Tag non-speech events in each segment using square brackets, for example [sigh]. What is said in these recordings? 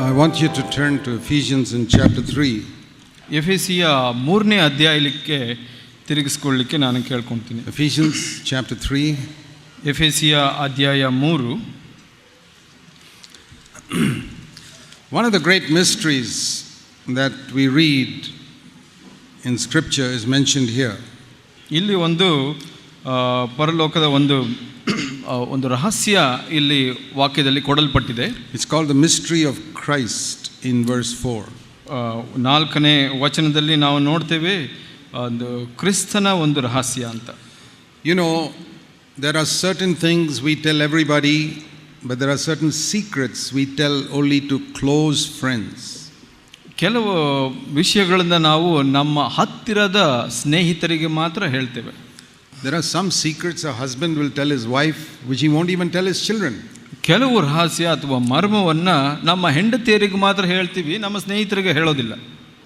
I want you to turn to Ephesians in chapter 3. ಎಫೆಸಿಯ ಮೂರನೇ ಅಧ್ಯಾಯಕ್ಕೆ ತಿರುಗಿಸ್ಕೊಳ್ಳಿಕ್ಕೆ ನಾನು ಕೇಳ್ಕೊಳ್ತೀನಿ Ephesians chapter 3. ಎಫೆಸಿಯ ಅಧ್ಯಾಯ ಮೂರು One of the great mysteries that we read in Scripture is mentioned here. ಇಲ್ಲಿ ಒಂದು ಪರಲೋಕದ ಒಂದು rahasya ಒಂದು ರಹಸ್ಯ ಇಲ್ಲಿ ವಾಕ್ಯದಲ್ಲಿ ಕೊಡಲ್ಪಟ್ಟಿದೆ It's called the mystery of Christ in verse 4. ಆ, ನಾಲ್ಕನೇ ವಚನದಲ್ಲಿ ನಾವು ನೋಡ್ತೇವೆ ಒಂದು ಕ್ರಿಸ್ತನ ಒಂದು ರಹಸ್ಯ ಅಂತ You know, there are certain things we tell everybody, but there are certain secrets we tell only to close friends. ಕೆಲವು ವಿಷಯಗಳನ್ನು ನಾವು ನಮ್ಮ ಹತ್ತಿರದ ಸ್ನೇಹಿತರಿಗೆ ಮಾತ್ರ ಹೇಳ್ತೇವೆ There are some secrets a husband will tell his wife, which he won't even tell his children. ಕೆಲವು ರಹಸ್ಯ ಅಥವಾ ಮರ್ಮವನ್ನು ನಮ್ಮ ಹೆಂಡತಿಯರಿಗೆ ಮಾತ್ರ ಹೇಳ್ತೀವಿ ನಮ್ಮ ಸ್ನೇಹಿತರಿಗೆ ಹೇಳೋದಿಲ್ಲ.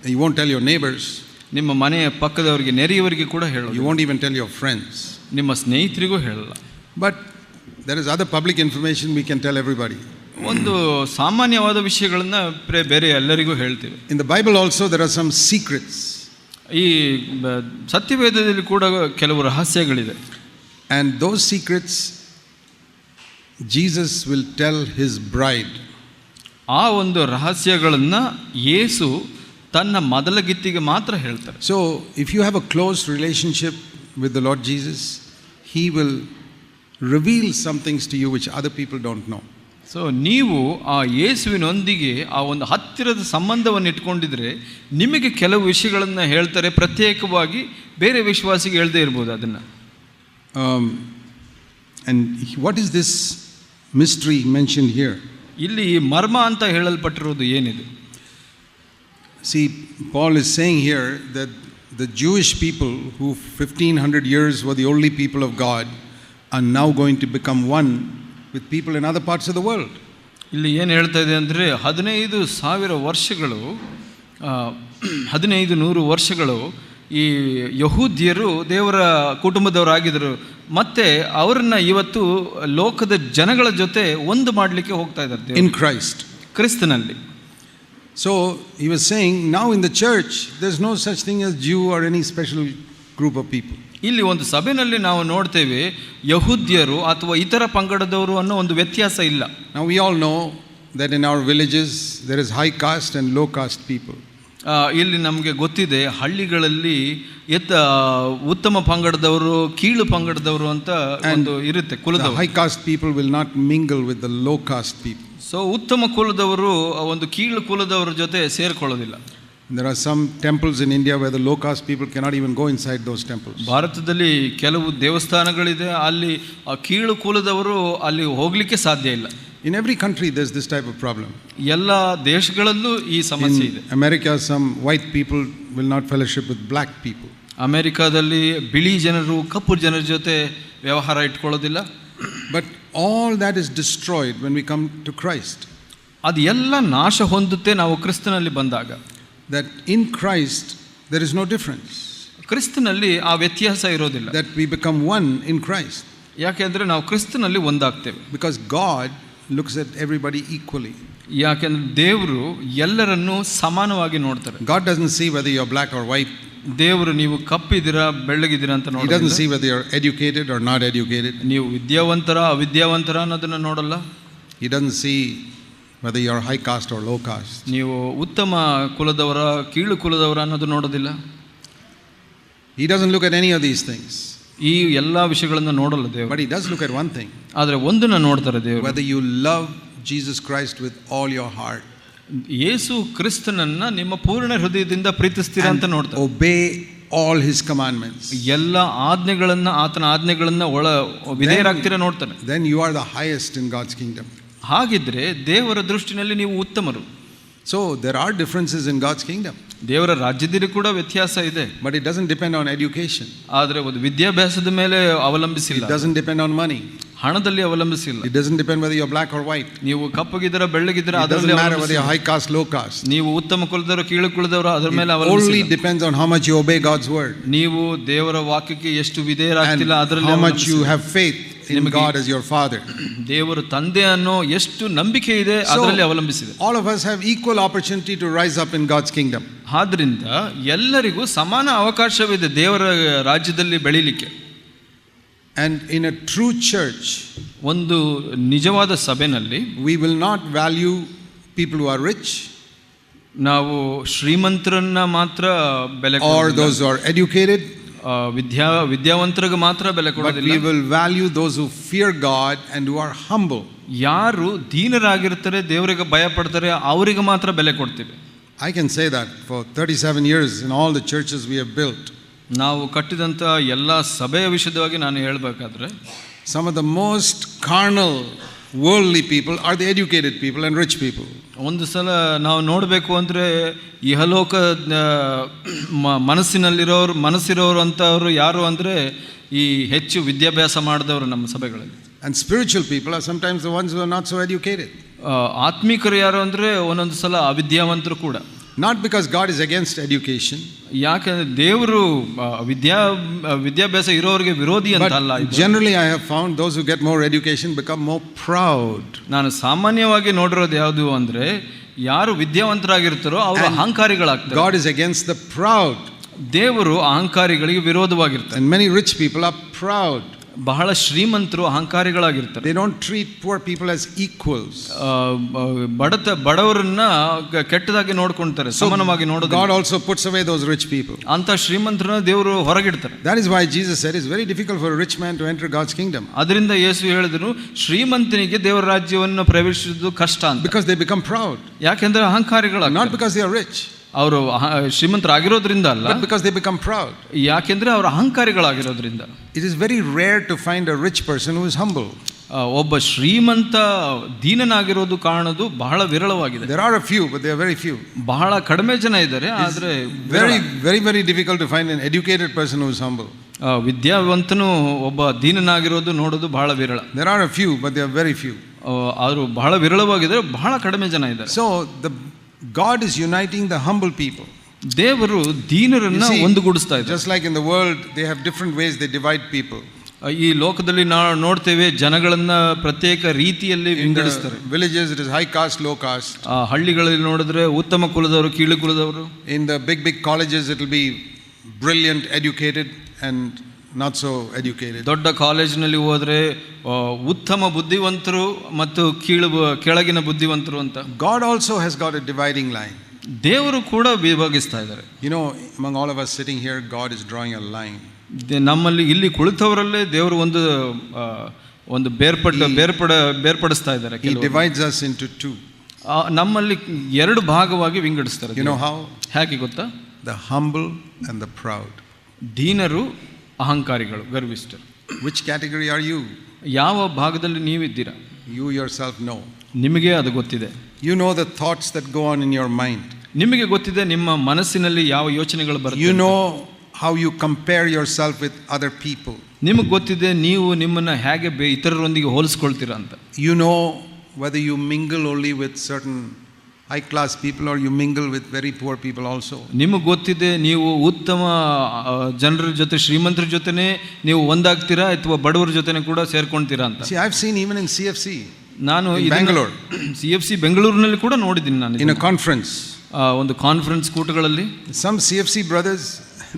You won't tell your neighbours ನಿಮ್ಮ ಮನೆಯ ಪಕ್ಕದವರಿಗೆ ನೆರೆಯವರಿಗೆ ಕೂಡ ಹೇಳೋದು you won't even tell your friends ನಿಮ್ಮ ಸ್ನೇಹಿತರಿಗೂ ಹೇಳಲ್ಲ. But there is other public information we can tell everybody. ಒಂದು ಸಾಮಾನ್ಯವಾದ ವಿಷಯಗಳನ್ನು ಪ್ರೇ- ಬೇರೆ ಎಲ್ಲರಿಗೂ ಹೇಳ್ತೀವಿ. In the Bible also there are some secrets ಈ ಸತ್ಯವೇದದಲ್ಲಿ ಕೂಡ ಕೆಲವು ರಹಸ್ಯಗಳಿದೆ. And those secrets Jesus will tell his bride ಆ ಒಂದು ರಹಸ್ಯಗಳನ್ನು ಯೇಸು ತನ್ನ ಮೊದಲ ಗಿತ್ತಿಗೆ ಮಾತ್ರ ಹೇಳ್ತಾರೆ. So if you have a close relationship with the Lord Jesus he will reveal somethings to you which other people don't know so ನೀವು ಆ ಯೇಸುವಿನೊಂದಿಗೆ ಆ ಒಂದು ಹತ್ತಿರದ ಸಂಬಂಧವನ್ನು ಇಟ್ಕೊಂಡಿದ್ರೆ ನಿಮಗೆ ಕೆಲವು ವಿಷಯಗಳನ್ನು ಹೇಳ್ತಾರೆ ಪ್ರತ್ಯೇಕವಾಗಿ ಬೇರೆ ವಿಶ್ವಾಸಿಗೆ ಹೇಳದೇ ಇರ್ಬೋದು ಅದನ್ನು. And what is this mystery mention here ಇಲ್ಲಿ ಮರ್ಮ ಅಂತ ಹೇಳಲ್ಪಟ್ಟಿರೋದು ಏನಿದೆ? See Paul is saying here the the Jewish people who fifteen hundred years were the only people of God are now going to become one with people in other parts of the world ಇಲ್ಲಿ ಏನು ಹೇಳ್ತಾ ಇದೆ ಅಂದರೆ ಹದಿನೈದು ಸಾವಿರ ವರ್ಷಗಳು ಹದಿನೈದು ನೂರು ವರ್ಷಗಳು ಈ ಯಹೂದ್ಯರು ದೇವರ ಕುಟುಂಬದವರಾಗಿದ್ದರು. ಮತ್ತೆ ಅವರನ್ನ ಇವತ್ತು ಲೋಕದ ಜನಗಳ ಜೊತೆ ಒಂದು ಮಾಡಲಿಕ್ಕೆ ಹೋಗ್ತಾ ಇದ್ದಾರೆ ಇನ್ ಕ್ರೈಸ್ಟ್ ಕ್ರಿಸ್ತನಲ್ಲಿ. So he was saying, now in the church, there's no such thing as Jew or any special group of people ಇಲ್ಲಿ ಒಂದು ಸಭೆಯಲ್ಲಿ ನಾವು ನೋಡ್ತೇವೆ ಯಹೂದ್ಯರು ಅಥವಾ ಇತರ ಪಂಗಡದವರು ಅನ್ನೋ ಒಂದು ವ್ಯತ್ಯಾಸ ಇಲ್ಲ. ನಾವು we all know that in our villages there is high caste and low caste people. ಇಲ್ಲಿ ನಮಗೆ ಗೊತ್ತಿದೆ ಹಳ್ಳಿಗಳಲ್ಲಿ ಎತ್ತ ಉತ್ತಮ ಪಂಗಡದವರು ಕೀಳು ಪಂಗಡದವರು ಅಂತ ಒಂದು ಇರುತ್ತೆ ಕುಲದ high caste people will not mingle with the low caste people. So ಉತ್ತಮ ಕುಲದವರು ಒಂದು ಕೀಳು ಕುಲದವರ ಜೊತೆ ಸೇರಿಕೊಳ್ಳೋದಿಲ್ಲ There are some temples in India where the low caste people cannot even go inside those temples. ಭಾರತದಲ್ಲಿ ಕೆಲವು ದೇವಸ್ಥಾನಗಳಿದೆ ಅಲ್ಲಿ ಆ ಕೀಳು ಕುಲದವರು ಅಲ್ಲಿ ಹೋಗಲಿಕ್ಕೆ ಸಾಧ್ಯ ಇಲ್ಲ in every country this this type of problem ಎಲ್ಲ ದೇಶಗಳಲ್ಲೂ ಈ ಸಮಸ್ಯೆ ಇದೆ. America some white people will not fellowship with black people ಅಮೆರಿಕಾದಲ್ಲಿ ಬಿಳಿ ಜನರು ಕಪ್ಪು ಜನರ ಜೊತೆ ವ್ಯವಹಾರ ಇಟ್ಕೊಳ್ಳೋದಿಲ್ಲ. But all that is destroyed when we come to Christ ಅದು ಎಲ್ಲ ನಾಶ ಹೊಂದುತ್ತೆ ನಾವು ಕ್ರಿಸ್ತನಲ್ಲಿ ಬಂದಾಗ. That in Christ there is no difference ಕ್ರಿಸ್ತನಲ್ಲಿ ಆ ವ್ಯತ್ಯಾಸ ಇರೋದಿಲ್ಲ. That we become one in Christ ಯಾಕೆಂದರೆ ನಾವು ಕ್ರಿಸ್ತನಲ್ಲಿ ಒಂದಾಗ್ತೇವೆ. Because God looks at everybody equally. ಯಾಕೆಂದ್ರೆ ದೇವರು ಎಲ್ಲರನ್ನೂ ಸಮಾನವಾಗಿ ನೋಡ್ತಾರೆ God doesn't see whether you're black or white. ದೇವರು ನೀವು ಕಪ್ಪಿದ್ದೀರಾ ಬೆಳ್ಳಗಿದ್ದೀರಾ ಅಂತ He doesn't ನೋಡೋದಿಲ್ಲ see whether you're educated or not educated. ನೀವು ವಿದ್ಯಾವಂತರ ಅವಿದ್ಯಾವಂತರ ಅನ್ನೋದನ್ನ ನೋಡಲ್ಲ He doesn't see whether you're high caste or low caste. ನೀವು ಉತ್ತಮ ಕುಲದವರ ಕೀಳು ಕುಲದವರ ಅನ್ನೋದು ನೋಡೋದಿಲ್ಲ He doesn't look at any of these things. ಈ ಎಲ್ಲ ವಿಷಯಗಳನ್ನು ನೋಡಲ್ಲ ದೇವರು. But he does look at one thing ಆದರೆ ಒಂದನ್ನು ನೋಡ್ತಾರೆ ದೇವರು. Whether you love Jesus Christ with all your heart ಯೇಸು ಕ್ರಿಸ್ತನನ್ನ ನಿಮ್ಮ ಪೂರ್ಣ ಹೃದಯದಿಂದ ಪ್ರೀತಿಸ್ತೀರಾ ಅಂತ ನೋಡ್ತಾರೆ. ಒಬೇ all His commandments. ಎಲ್ಲ ಆಜ್ಞೆಗಳನ್ನು ಆತನ ಆಜ್ಞೆಗಳನ್ನು ಒಳ ವಿಧೇಯರಾಗ್ತೀರಾ ನೋಡ್ತಾನೆ Then you are the highest in God's kingdom. ಹಾಗಿದ್ರೆ ದೇವರ ದೃಷ್ಟಿನಲ್ಲಿ ನೀವು ಉತ್ತಮರು. So there are differences in God's kingdom, ದೇವರ ರಾಜ್ಯದಲ್ಲಿ ಕೂಡ ವ್ಯತ್ಯಾಸ ಇದೆ but it doesn't depend on education. ಆದರೆ ಒಂದು ವಿದ್ಯಾಭ್ಯಾಸದ ಮೇಲೆ It ಅವಲಂಬಿಸಿಲ್ಲ doesn't depend on money. ಹಣದಲ್ಲಿ ಅವಲಂಬಿಸಿಲ್ಲ It doesn't depend whether you're black or white. ನೀವು ಕಪ್ಪಗಿದ್ದೀರಾ ಬೆಳ್ಳಗಿದ್ದೀರಾ It ಅದರಲ್ಲಿ doesn't matter whether you're ಅವಲಂಬಿಸಿಲ್ಲ. high caste, low caste. ನೀವು ಉತ್ತಮ ಕುಲದವರು ಕೀಳು ಕುಲದವರು ಅದರ ಮೇಲೆ It only ಅವಲಂಬಿಸಿಲ್ಲ depends on how much you obey God's word ನೀವು ದೇವರ ವಾಕ್ಯಕ್ಕೆ ಎಷ್ಟು ವಿಧೇಯರಾಗ್ತಿಲ್ಲ and ಅದರಲ್ಲಿ how much you ಅವಲಂಬಿಸಿಲ್ಲ. have faith in God as your Father. [clears throat] ದೇವರು ತಂದೆ ಅನ್ನೋ ಎಷ್ಟು ನಂಬಿಕೆ ಇದೆ ಅದರಲ್ಲಿ ಅವಲಂಬಿಸಿದೆ All of us have equal opportunity to rise up in God's kingdom. ಆದ್ರಿಂದ ಎಲ್ಲರಿಗೂ ಸಮಾನ ಅವಕಾಶವಿದೆ ದೇವರ ರಾಜ್ಯದಲ್ಲಿ ಬೆಳೀಲಿಕ್ಕೆ And in a true church, ಒಂದು ನಿಜವಾದ ಸಭೆನಲ್ಲಿ we will not value people who are rich ನಾವು ಶ್ರೀಮಂತರನ್ನ ಮಾತ್ರ ಬೆಲೆ or ಕೊಡೋದಿಲ್ಲ. those who are educated, ಆ, ವಿದ್ಯಾ ವಿದ್ಯಾವಂತರಿಗೆ ಮಾತ್ರ ಬೆಲೆ ಕೊಡೋದಿಲ್ಲ. We will value those who fear God and you are humble ಯಾರು ದೀನರಾಗಿರ್ತಾರೆ ದೇವರಿಗೆ ಭಯ ಪಡ್ತಾರೆ ಅವರಿಗೆ ಮಾತ್ರ ಬೆಲೆ ಕೊಡ್ತೀವಿ. I can say that for thirty seven years in all the churches we have built ನಾವು ಕಟ್ಟಿದಂಥ ಎಲ್ಲ ಸಭೆಯ ವಿಷಯದವಾಗಿ ನಾನು ಹೇಳಬೇಕಾದ್ರೆ some of the most carnal worldly people are the educated people and rich people. ಒಂದು ಸಲ ನಾವು ನೋಡಬೇಕು ಅಂದರೆ ಇಹಲೋಕ ಮನಸ್ಸಿನಲ್ಲಿರೋರು ಮನಸ್ಸಿರೋರು ಅಂತವರು ಯಾರು ಅಂದರೆ ಈ ಹೆಚ್ಚು ವಿದ್ಯಾಭ್ಯಾಸ ಮಾಡಿದವರು ನಮ್ಮ ಸಭೆಗಳಲ್ಲಿ And spiritual people are sometimes the ones who are not so educated. ಆ, ಆತ್ಮಿಕರು ಯಾರು ಅಂದರೆ ಒಂದೊಂದು ಸಲ ಅವಿದ್ಯಾವಂತರು ಕೂಡ Not because God is against education, ಯಾಕಂದ್ರೆ ದೇವರು ಆ, ವಿದ್ಯಾ ಆ, ವಿದ್ಯಾಭ್ಯಾಸ ಇರೋರಿಗೆ ವಿರೋಧಿ ಅಂತ but ಅಲ್ಲ ಇದು. generally I have found those who get more education become more proud. ನಾನು ಸಾಮಾನ್ಯವಾಗಿ ನೋಡಿರೋದು ಯಾವುದು ಅಂದರೆ ಯಾರು ವಿದ್ಯಾವಂತರಾಗಿರ್ತಾರೋ ಅವರು And ಅಹಂಕಾರಿಗಳಾಗ್ತಾರೆ God is against the proud. ದೇವರು ಅಹಂಕಾರಿಗಳಿಗೆ ವಿರೋಧವಾಗಿರ್ತಾರೆ And many rich people are proud. ಬಹಳ ಶ್ರೀಮಂತರು ಅಹಂಕಾರಿಗಳಾಗಿರ್ತಾರೆ They don't treat poor people as equals. ಆ, ಬ- ಬಡತ ಬಡವರನ್ನ ಕ- ಕೆಟ್ಟದಾಗಿ ನೋಡ್ಕೊಂತಾರೆ ಸಮಾನವಾಗಿ ನೋಡೋದು God also puts away those rich people. ಅಂತ ಶ್ರೀಮಂತರನ್ನ ದೇವರು ಹೊರಗಿಡ್ತಾರೆ That is why Jesus said it's very difficult for a rich man to enter God's kingdom ಅದರಿಂದ ಯೇಸು ಹೇಳಿದ್ರು ಶ್ರೀಮಂತನಿಗೆ ದೇವರ ರಾಜ್ಯವನ್ನು ಪ್ರವೇಶಿಸುವುದು ಕಷ್ಟ ಅಂತ because they become proud. ಯಾಕೆಂದ್ರೆ ಅಹಂಕಾರಿಗಳ Not because they are rich, ಅವರು ಶ್ರೀಮಂತರಾಗಿರೋದ್ರಿಂದ ಅಲ್ಲ. ಬಿಕಾಸ್ ದೇ ಬಿಕಮ್ ಪ್ರೌಡ್ ಯಾಕೆಂದರೆ ಅವರ ಅಹಂಕಾರಿಗಳಾಗಿರೋದ್ರಿಂದ. It is very rare to find a rich person who is humble ಒಬ್ಬ ಶ್ರೀಮಂತ ದೀನನಾಗಿರೋದು ಕಾಣೋದು ಬಹಳ ವಿರಳವಾಗಿದೆ. There are a few but they very few ಬಹಳ ಕಡಿಮೆ ಜನ ಇದ್ದಾರೆ ಆದರೆ very very very difficult to find an educated person who is humble ವಿದ್ಯಾವಂತನು ಒಬ್ಬ ದೀನನಾಗಿರೋದು ನೋಡೋದು ಬಹಳ ವಿರಳ. There are a few but they are very few ಆದರೂ ಬಹಳ ವಿರಳವಾಗಿದ್ದಾರೆ ಬಹಳ ಕಡಿಮೆ ಜನ ಇದ್ದಾರೆ. So the God is uniting the humble people. ದೇವರು ದೀನರನ್ನ You see, ಒಂದುಗೂಡಿಸ್ತಾ ಇದ್ದಾರೆ Just like in the world, they have different ways they divide people. ಈ ಲೋಕದಲ್ಲಿ ನಾವು ನೋಡ್ತೇವೆ ಜನಗಳನ್ನ ಪ್ರತ್ಯೇಕ ರೀತಿಯಲ್ಲಿ In ವಿಂಗಡಿಸ್ತಾರೆ the villages, it is high caste, low caste. ಆ ಹಳ್ಳಿಗಳಲ್ಲಿ ನೋಡಿದ್ರೆ ಉತ್ತಮ ಕುಲದವರು ಕೀಳು ಕುಲದವರು In the big, big colleges, it will be brilliant, educated, and not so educated. ದೊಡ್ಡ ಕಾಲೇಜಿನಲ್ಲಿ ಹೋದ್ರೆ ಉತ್ತಮ ಬುದ್ಧಿವಂತರು ಮತ್ತು ಕೀಳು ಕೆಳಗಿನ ಬುದ್ಧಿವಂತರು ಅಂತ God also has got a dividing line. ದೇವರು ಕೂಡ ವಿಭಾಗಿಸ್ತಾ ಇದ್ದಾರೆ You know, among all of us sitting here, God is drawing a line. ದೆ- ನಮ್ಮಲ್ಲಿ ಇಲ್ಲಿ ಕುಳಿತವರಲ್ಲೇ ದೇವರು ಒಂದು ಒಂದು ಬೇರ್ಪಟ್ಟ ಬೇರ್ಪಡ ಬೇರ್ಪಡಿಸ್ತಾ ಇದ್ದಾರೆ He ಕೆಲವರು. divides us into two. ನಮ್ಮಲ್ಲಿ ಎರಡು ಭಾಗವಾಗಿ ವಿಂಗಡಿಸ್ತಾರೆ You know ದೇವರು. how? ಹೇಗೆ ಗೊತ್ತಾ The humble and the proud. ದೀನರು ಅಹಂಕಾರಿಗಳು ಗರ್ವಿಷ್ಠರು. ವಿಚ್ ಕ್ಯಾಟಗರಿ ಆರ್ ಯು ಯಾವ ಭಾಗದಲ್ಲಿ ನೀವಿದ್ದೀರಾ? You ಸೆಲ್ಫ್ ನೋ ನಿಮಗೆ ಅದು ಗೊತ್ತಿದೆ. You know the thoughts that go on in your mind ನಿಮಗೆ ಗೊತ್ತಿದೆ ನಿಮ್ಮ ಮನಸ್ಸಿನಲ್ಲಿ ಯಾವ ಯೋಚನೆಗಳು ಬರುತ್ತೆ you know how you compare compare self with other people ನಿಮಗೆ ಗೊತ್ತಿದೆ ನೀವು ನಿಮ್ಮನ್ನು ಹೇಗೆ ಬೇ ಇತರರೊಂದಿಗೆ ಹೋಲಿಸ್ಕೊಳ್ತೀರಾ ಅಂತ. You know whether you mingle only with certain high class people or you mingle with very poor people also. ನಿಮಗೆ ಗೊತ್ತಿದೆ ನೀವು ಉತ್ತಮ ಆ, ಜನರ ಜೊತೆ ಶ್ರೀಮಂತರ ಜೊತೆನೇ ನೀವು ಒಂದಾಗ್ತೀರಾ ಅಥವಾ ಬಡವರ ಜೊತೆನೇ ಕೂಡ ಸೇರ್ಕೊಳ್ತೀರಾ ಅಂತ See, I've seen even in CFC, ನಾನು In Bangalore. C F C ಬೆಂಗಳೂರಿನಲ್ಲಿ ಕೂಡ ನೋಡಿದ್ದೀನಿ ನಾನು in ಇದನ್ನ. a conference, ಆ, ಒಂದು ಕಾನ್ಫರೆನ್ಸ್ ಕೂಟಗಳಲ್ಲಿ some CFC brothers,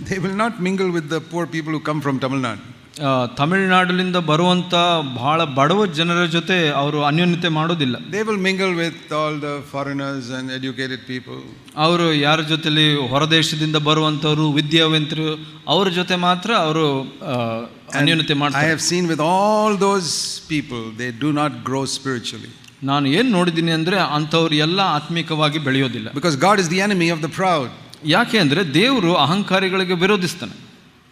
they will not mingle with the poor people who come from Tamil Nadu. ಆ, ತಮಿಳುನಾಡಿನಿಂದ ಬರುವಂಥ ಬಹಳ ಬಡವ ಜನರ ಜೊತೆ ಅವರು ಅನ್ಯೋನ್ಯತೆ ಮಾಡೋದಿಲ್ಲ. They will mingle with all the foreigners and educated people ಅವರು ಯಾರ ಜೊತೆಲಿ ಹೊರದೇಶದಿಂದ ಬರುವಂಥವ್ರು ವಿದ್ಯಾವಂತರು ಅವರ ಜೊತೆ ಮಾತ್ರ ಅವರು ಅನ್ಯೋನ್ಯತೆ ಮಾಡ್ತಾರೆ. I have seen with all those people they do not grow spiritually ನಾನು ಏನು ನೋಡಿದ್ದೀನಿ ಅಂದರೆ ಅಂಥವ್ರು ಎಲ್ಲ ಆತ್ಮಿಕವಾಗಿ ಬೆಳೆಯೋದಿಲ್ಲ. Because God is the enemy of the proud ಯಾಕೆ ಅಂದರೆ ದೇವರು ಅಹಂಕಾರಿಗಳಿಗೆ ವಿರೋಧಿಸ್ತಾನೆ.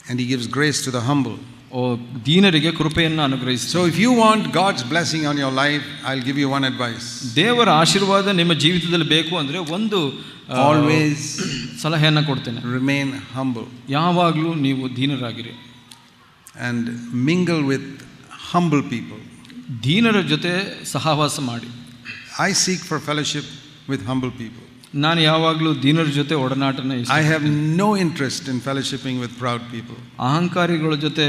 And he gives grace to the humble. ಓ ದೀನರಿಗೆ ಕೃಪೆಯನ್ನು ಅನುಗ್ರಹಿಸಿ so if you want God's blessing on your life I'll give you one advice ದೇವರ ಆಶೀರ್ವಾದ ನಿಮ್ಮ ಜೀವಿತದಲ್ಲಿ ಬೇಕು ಅಂದರೆ ಒಂದು ಆಲ್ವೇಸ್ [clears throat] ಸಲಹೆಯನ್ನು ಕೊಡ್ತೇನೆ. ರಿಮೇನ್ ಹಂಬಲ್ ಯಾವಾಗಲೂ ನೀವು ದೀನರಾಗಿರಿ. And mingle with humble people ದೀನರ ಜೊತೆ ಸಹವಾಸ ಮಾಡಿ. I seek for fellowship with humble people ನಾನು ಯಾವಾಗಲೂ ದೀನರ ಜೊತೆ ಒಡನಾಟನೇ I have no interest in fellowshipping with proud people ಅಹಂಕಾರಿಗಳ ಜೊತೆ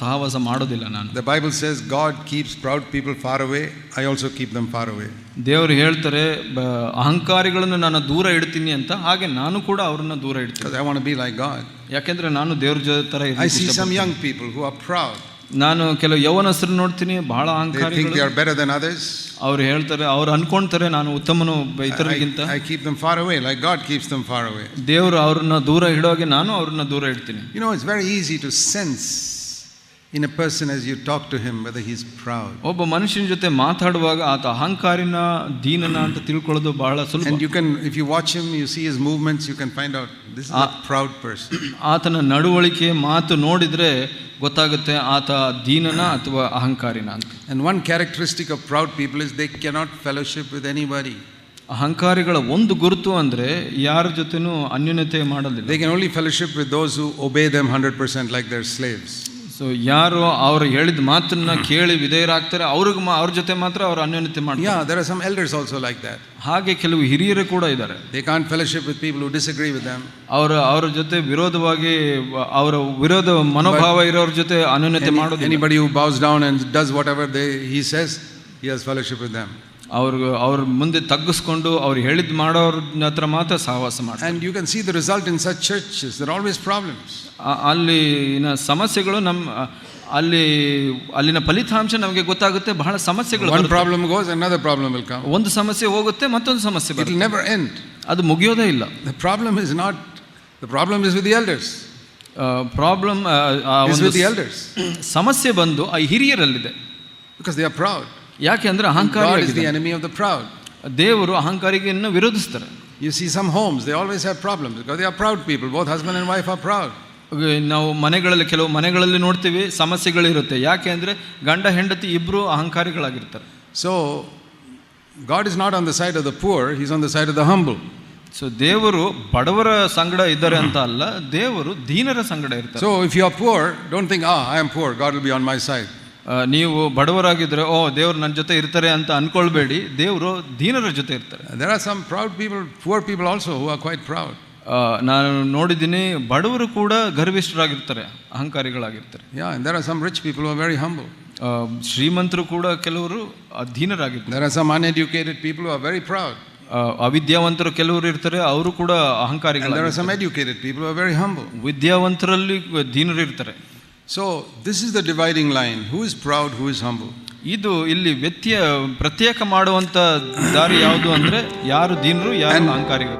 ಸಹವಾಸ ಮಾಡೋದಿಲ್ಲ ನಾನು. The Bible says God keeps proud people far away I also keep them far away ದೇವರು ಹೇಳ್ತಾರೆ ಅಹಂಕಾರಿಗಳನ್ನು ನಾನು ದೂರ ಇಡ್ತೀನಿ ಅಂತ. ಹಾಗೆ ನಾನು ಕೂಡ ಅವರನ್ನು ದೂರ ಇಡ್ತೀನಿ. I want be like God ಯಾಕೆಂದ್ರೆ ನಾನು ದೇವರ ಜೊತೆ ತರ I some young people who are proud ನಾನು ಕೆಲವು ಯೌವನಸರು ನೋಡ್ತೀನಿ ಬಹಳ ಅಹಂಕಾರ ಅವ್ರು ಹೇಳ್ತಾರೆ ಅವ್ರು ಅನ್ಕೊಂತಾರೆ ನಾನು ಉತ್ತಮನು ಇತರಕ್ಕಿಂತ I keep them far away like God keeps them far away ದೇವರು ಅವರನ್ನ ದೂರ ಇಡೋಗೆ ನಾನು ಅವರನ್ನ ದೂರ ಇಡ್ತೀನಿ. You know it's very easy to sense sense in a person as you talk to him whether he's proud. ಒಬ್ಬ ಮನುಷ್ಯನ ಜೊತೆ ಮಾತಾಡುವಾಗ ಆತ ಅಹಂಕಾರಿನ ದೀನನ ಅಂತ ತಿಳ್ಕೊಳ್ಳೋದು ಬಹಳ ಸುಲಭ And you can, if you watch him, you see his movements, you can find out this is a Ah. proud person. ಆತನ ನಡವಳಿಕೆ ಮಾತು ನೋಡಿದ್ರೆ ಗೊತ್ತಾಗುತ್ತೆ ಆತ ದೀನನ ಅಥವಾ ಅಹಂಕಾರಿನ ಅಂತ And one characteristic of proud people is they cannot fellowship with anybody. ಅಹಂಕಾರಿಗಳ ಒಂದು ಗುರುತು ಅಂದ್ರೆ ಯಾರ ಜೊತೆನೂ ಅನ್ಯೂನ್ಯತೆ ಮಾಡೋದಿಲ್ಲ They can only fellowship with those who obey them 100% like they're slaves. So ಯಾರು ಅವ್ರು ಹೇಳಿದ ಮಾತನ್ನ ಕೇಳಿ ವಿಧೇಯರಾಗ್ತಾರೆ ಅವ್ರಿಗೆ ಅವ್ರ ಜೊತೆ ಮಾತ್ರ ಅವ್ರ ಅನ್ಯೋನ್ಯತೆ ಮಾಡಿ some elders also like that ಹಾಗೆ ಕೆಲವು ಹಿರಿಯರು ಕೂಡ ಇದ್ದಾರೆ. They can fellowship with people who disagree with them ಅವರು ಅವ್ರ ಜೊತೆ ವಿರೋಧವಾಗಿ ಅವರ ವಿರೋಧ ಮನೋಭಾವ ಇರೋರ ಜೊತೆ ಅನ್ಯೋನ್ಯತೆ ಮಾಡೋದು anybody who bows down and does whatever they he says he has fellowship with ದಮ್ ಅವ್ರಿಗೆ ಅವ್ರ ಮುಂದೆ ತಗ್ಗಿಸ್ಕೊಂಡು ಅವ್ರು ಹೇಳಿದ್ ಮಾಡೋರ ಹತ್ರ ಮಾತ್ರ ಸಾಹಸ ಮಾಡ and you can see the result in such churches there always problems ಅಲ್ಲಿನ ಸಮಸ್ಯೆಗಳು ನಮ್ಮ ಅಲ್ಲಿ ಅಲ್ಲಿನ ಫಲಿತಾಂಶ ನಮಗೆ ಗೊತ್ತಾಗುತ್ತೆ ಬಹಳ ಸಮಸ್ಯೆಗಳು ಒಂದು problem goes another problem will come ಒಂದು ಸಮಸ್ಯೆ ಹೋಗುತ್ತೆ ಮತ್ತೊಂದು ಸಮಸ್ಯೆ ಬರುತ್ತೆ. ಇಟ್ ನೆವರ್ ಎಂಡ್ ಅದು ಮುಗಿಯೋದೇ ಇಲ್ಲ. The problem is not the problem is with the elders problem is with the elders ಸಮಸ್ಯೆ ಬಂದು ಆ ಹಿರಿಯರಲ್ಲಿದೆ. ಬಿಕಾಸ್ ದೇ ಆರ್ ಪ್ರೌಡ್ ಯಾಕೆ ಅಂದ್ರೆ ಅಹಂಕಾರ is the ಅಹಂಕಾರಿ enemy of the proud. ದೇವರು ಅಹಂಕಾರಿಗೆಯನ್ನು ವಿರೋಧಿಸ್ತಾರೆ you see some homes they always have problem because they are proud people. Both husband and wife are proud. ಈಗ ನಾವು ಮನೆಗಳಲ್ಲಿ ಕೆಲವು ಮನೆಗಳಲ್ಲಿ ನೋಡ್ತೀವಿ ಸಮಸ್ಯೆಗಳಿರುತ್ತೆ ಯಾಕೆ ಅಂದರೆ ಗಂಡ ಹೆಂಡತಿ ಇಬ್ಬರು ಅಹಂಕಾರಿಗಳಾಗಿರ್ತಾರೆ so God is not on the side of the poor, is on the side of the humble so ದೇವರು ಬಡವರ ಸಂಗಡ ಇದ್ದಾರೆ ಅಂತ ಅಲ್ಲ ದೇವರು ದೀನರ ಸಂಗಡ ಇರ್ತಾರೆ so if you are poor, don't think ah I am poor, God will be on my side. ನೀವು ಬಡವರಾಗಿದ್ರೆ ಓ ದೇವರು ನನ್ನ ಜೊತೆ ಇರ್ತಾರೆ ಅಂತ ಅನ್ಕೊಳ್ಬೇಡಿ. ದೇವರು ದೀನರ ಜೊತೆ ಇರ್ತಾರೆ. There are some proud people poor people also who are quite proud ನಾನು ನೋಡಿದ್ದೀನಿ ಬಡವರು ಕೂಡ ಗರ್ವಿಷ್ಠರಾಗಿರ್ತಾರೆ ಅಹಂಕಾರಿಗಳಾಗಿರ್ತಾರೆ. Yeah there are some rich people are very humble. ಶ್ರೀಮಂತರು ಕೂಡ ಕೆಲವರು ಅಧೀನರಾಗಿರ್ತಾರೆ. There are some uneducated people are very proud ಅವಿದ್ಯಾವಂತರು ಕೆಲವರು ಇರ್ತಾರೆ ಅವರು ಕೂಡ ಅಹಂಕಾರಿಗಳು there are ಅಹಂಕಾರಿಗಳು some educated people who are very humble. ವಿದ್ಯಾವಂತರಲ್ಲಿ ದೀನರು ಇರ್ತಾರೆ. So, this is the dividing line. Who is proud, who is humble? ಇದು ಇಲ್ಲಿ ವ್ಯಕ್ತಿಯ ಪ್ರತ್ಯೇಕ ಮಾಡುವಂತ ದಾರಿ ಯಾವುದು ಅಂದ್ರೆ ಯಾರು ದೀನರು ಯಾರು ಅಹಂಕಾರಿಗಳು